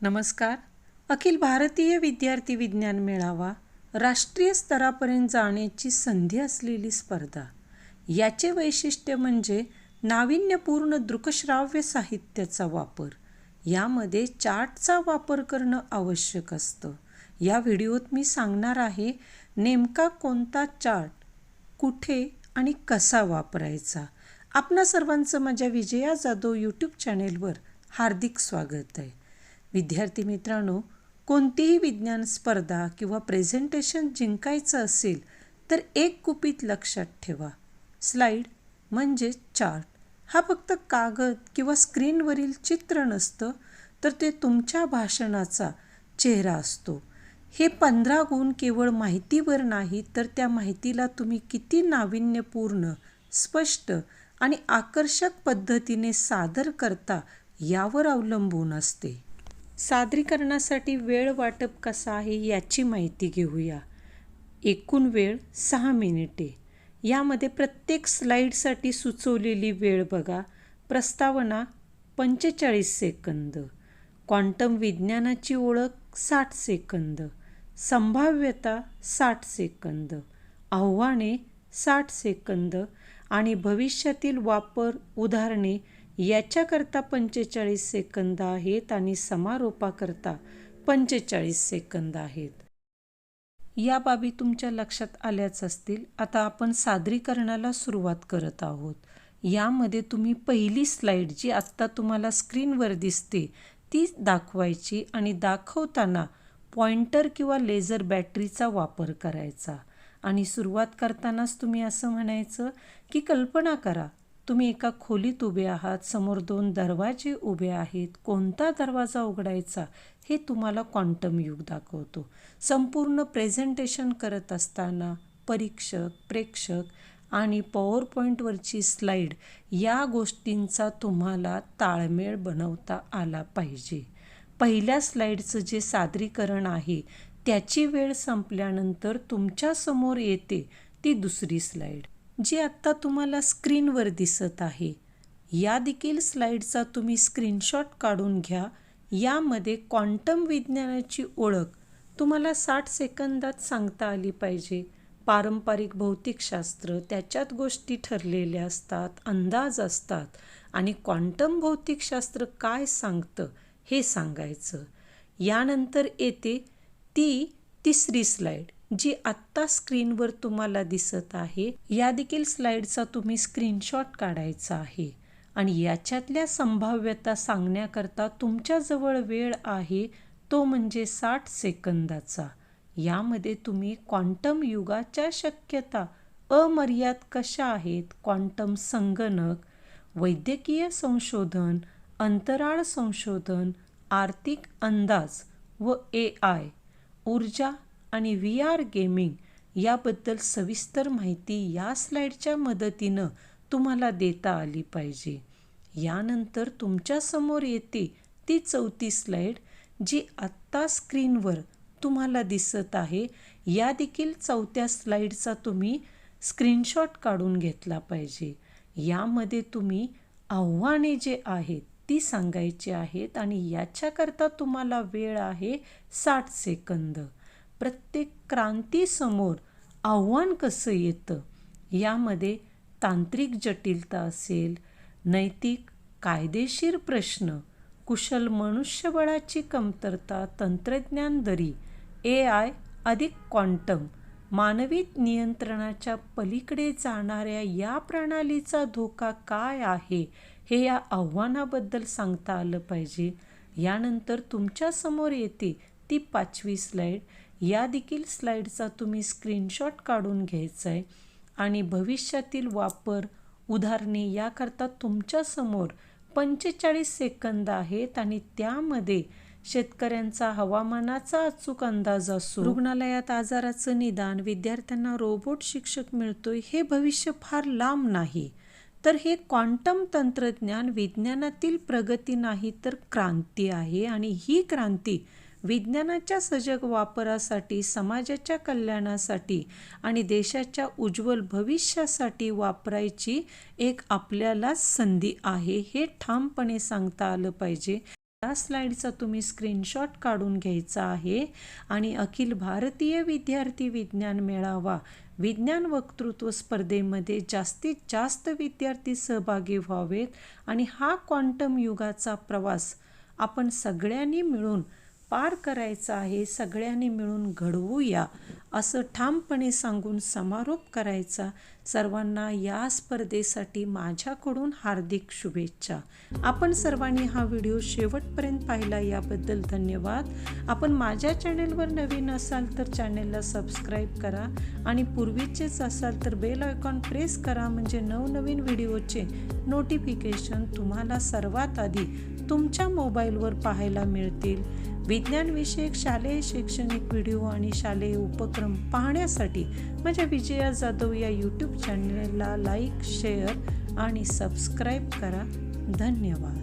नमस्कार. अखिल भारतीय विद्यार्थी विज्ञान मेळावा राष्ट्रीय स्तरापर्यंत जाण्याची संधी असलेली स्पर्धा. याचे वैशिष्ट्य म्हणजे नाविन्यपूर्ण दृकश्राव्य साहित्याचा वापर. यामध्ये चार्टचा वापर करणं आवश्यक असतं. या व्हिडिओत मी सांगणार आहे नेमका कोणता चार्ट कुठे आणि कसा वापरायचा. आपणा सर्वांचं माझ्या विजया जाधव यूट्यूब चॅनेलवर हार्दिक स्वागत आहे. विद्यार्थी मित्रांनो कोणतीही विज्ञान स्पर्धा किंवा प्रेझेंटेशन जिंकायचं असेल तर एक कुपीत लक्षात ठेवा. स्लाईड म्हणजे चार्ट हा फक्त कागद किंवा स्क्रीनवरील चित्र नसतं तर ते तुमच्या भाषणाचा चेहरा असतो. हे पंधरा गुण केवळ माहितीवर नाही तर त्या माहितीला तुम्ही किती नाविन्यपूर्ण स्पष्ट आणि आकर्षक पद्धतीने सादर करता यावर अवलंबून असते. सादरीकरणासाठी वेळ वाटप कसा आहे याची माहिती घेऊया. एकूण वेळ सहा मिनिटे. यामध्ये प्रत्येक स्लाईडसाठी सुचवलेली वेळ बघा. प्रस्तावना पंचेचाळीस सेकंद. क्वांटम विज्ञानाची ओळख साठ सेकंद. संभाव्यता साठ सेकंद. आव्हाने साठ सेकंद. आणि भविष्यातील वापर उदाहरणे याच्याकरता पंचेचाळीस सेकंद आहेत आणि समारोपाकरता पंचेचाळीस सेकंद आहेत. या बाबी तुमच्या लक्षात आल्याच असतील. आता आपण सादरीकरणाला सुरुवात करत आहोत. यामध्ये तुम्ही पहिली स्लाईड जी आत्ता तुम्हाला स्क्रीनवर दिसते ती दाखवायची आणि दाखवताना पॉइंटर किंवा लेझर बॅटरीचा वापर करायचा. आणि सुरुवात करतानाच तुम्ही असं म्हणायचं की कल्पना करा तुम्ही एका खोलीत उभे आहात समोर दोन दरवाजे उभे आहेत. कोणता दरवाजा उघडायचा हे तुम्हाला क्वांटम युग दाखवतो. संपूर्ण प्रेझेंटेशन करत असताना परीक्षक प्रेक्षक आणि पॉवर पॉईंटवरची स्लाईड या गोष्टींचा तुम्हाला ताळमेळ बनवता आला पाहिजे. पहिल्या स्लाईडचं जे सादरीकरण आहे त्याची वेळ संपल्यानंतर तुमच्यासमोर येते ती दुसरी स्लाईड जी आत्ता तुम्हाला स्क्रीनवर दिसत आहे या देखील स्लाईडचा तुम्ही स्क्रीनशॉट काढून घ्या. यामध्ये क्वांटम विज्ञानाची ओळख तुम्हाला साठ सेकंदात सांगता आली पाहिजे. पारंपरिक भौतिकशास्त्र त्याच्यात गोष्टी ठरलेल्या असतात अंदाज असतात. आणि क्वांटम भौतिकशास्त्र काय सांगतं हे सांगायचं. यानंतर येते ती तिसरी स्लाईड जी आत्ता स्क्रीनवर तुम्हाला दिसत आहे या देखील स्लाईडचा तुम्ही स्क्रीनशॉट काढायचा आहे. आणि याच्यातल्या संभाव्यता सांगण्याकरता तुमच्याजवळ वेळ आहे तो म्हणजे साठ सेकंदाचा. यामध्ये तुम्ही क्वांटम युगाच्या शक्यता अमर्याद कशा आहेत क्वांटम संगणक वैद्यकीय संशोधन अंतराळ संशोधन आर्थिक अंदाज व ए आय ऊर्जा आणि व्ही आर गेमिंग याबद्दल सविस्तर माहिती या स्लाईडच्या मदतीनं तुम्हाला देता आली पाहिजे. यानंतर तुमच्यासमोर येते ती चौथी स्लाईड जी आत्ता स्क्रीनवर तुम्हाला दिसत आहे. या देखील चौथ्या स्लाईडचा तुम्ही स्क्रीनशॉट काढून घेतला पाहिजे. यामध्ये तुम्ही आव्हाने जे आहेत ती सांगायची आहेत आणि याच्याकरता तुम्हाला वेळ आहे साठ सेकंद. प्रत्येक क्रांतीसमोर आव्हान कसं येतं यामध्ये तांत्रिक जटिलता असेल नैतिक कायदेशीर प्रश्न कुशल मनुष्यबळाची कमतरता तंत्रज्ञान दरी ए आय अधिक क्वांटम मानवी नियंत्रणाच्या पलीकडे जाणाऱ्या या प्रणालीचा धोका काय आहे हे या आव्हानाबद्दल सांगता आलं पाहिजे. यानंतर तुमच्यासमोर येते ती पाचवी स्लाईड या देखील स्लाईडचा तुम्ही स्क्रीनशॉट काढून घ्यायचा आहे आणि भविष्यातील वापर उदाहरणे याकरता तुमच्यासमोर पंचेचाळीस सेकंद आहेत आणि त्यामध्ये शेतकऱ्यांचा हवामानाचा अचूक अंदाज असो रुग्णालयात आजाराचं निदान विद्यार्थ्यांना रोबोट शिक्षक मिळतोय हे भविष्य फार लांब नाही. तर हे क्वांटम तंत्रज्ञान विज्ञानातील प्रगती नाही तर क्रांती आहे आणि ही क्रांती विज्ञानाच्या सजग वापरासाठी समाजाच्या कल्याणासाठी आणि देशाच्या उज्ज्वल भविष्यासाठी वापरायची एक आपल्याला संधी आहे हे ठामपणे सांगता आलं पाहिजे. या स्लाईडचा तुम्ही स्क्रीनशॉट काढून घ्यायचा आहे आणि अखिल भारतीय विद्यार्थी विज्ञान मेळावा विज्ञान वक्तृत्व स्पर्धेमध्ये जास्तीत जास्त विद्यार्थी सहभागी व्हावेत आणि हा क्वांटम युगाचा प्रवास आपण सगळ्यांनी मिळून पार करायचा आहे सगळ्यांनी मिळून घडवूया असं ठामपणे सांगून समारोप करायचा. सर्वांना या स्पर्धेसाठी माझ्याकडून हार्दिक शुभेच्छा. आपण सर्वांनी हा व्हिडिओ शेवटपर्यंत पाहिला याबद्दल धन्यवाद. आपण माझ्या चॅनेलवर नवीन असाल तर चॅनेलला सबस्क्राईब करा आणि पूर्वीचेच असाल तर बेल आयकॉन प्रेस करा म्हणजे नवनवीन व्हिडिओचे नोटिफिकेशन तुम्हाला सर्वात आधी तुमच्या मोबाईलवर पाहायला मिळतील. विज्ञानविषयक शालेय शैक्षणिक व्हिडिओ आणि शालेय उपक्रम पाहण्यासाठी माझ्या विजया जाधव या यूट्यूब चॅनलला लाईक शेअर आणि सबस्क्राईब करा. धन्यवाद.